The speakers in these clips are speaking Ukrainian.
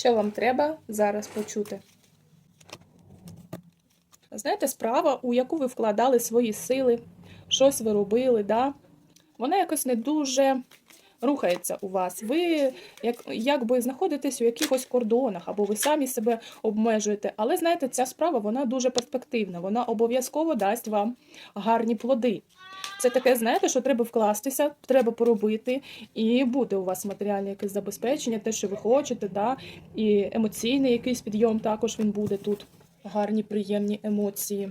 Що вам треба зараз почути? Знаєте, справа, у яку ви вкладали свої сили, щось ви робили, да? вона якось не дуже рухається у вас. Ви як, якби знаходитесь у якихось кордонах, або ви самі себе обмежуєте. Але знаєте, ця справа вона дуже перспективна, вона обов'язково дасть вам гарні плоди. Це таке, знаєте, що треба вкластися, треба поробити, і буде у вас матеріальне якесь забезпечення, те, що ви хочете, да? і емоційний якийсь підйом також він буде тут. Гарні, приємні емоції.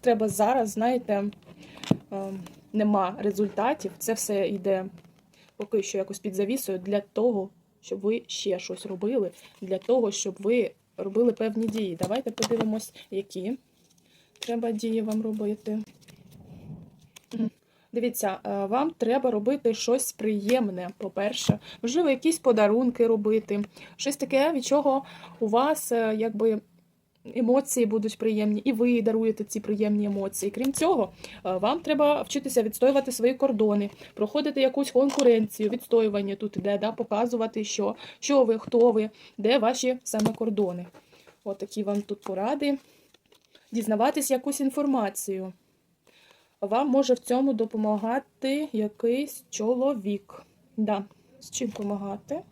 Треба зараз, знаєте, нема результатів. Це все йде поки що якось під завісою для того, щоб ви ще щось робили, для того, щоб ви робили певні дії. Давайте подивимось, які треба дії вам робити. Дивіться, е, вам треба робити щось приємне, по-перше, можливо, якісь подарунки робити, щось таке, від чого у вас е, якби емоції будуть приємні, і ви даруєте ці приємні емоції. Крім цього, е, вам треба вчитися відстоювати свої кордони, проходити якусь конкуренцію, відстоювання тут іде, да, показувати, що, що ви, хто ви, де ваші саме кордони. От такі вам тут поради. Дізнаватись якусь інформацію. Вам може в цьому допомагати якийсь чоловік. Да. З чим допомагати?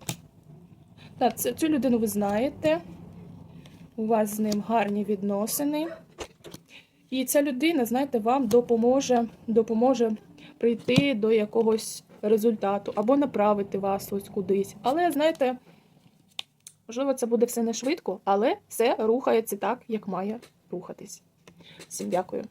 Так, цю людину ви знаєте. У вас з ним гарні відносини. І ця людина, знаєте, вам допоможе, допоможе прийти до якогось результату або направити вас ось кудись. Але, знаєте, можливо, це буде все не швидко, але все рухається так, як має рухатись. Всім дякую.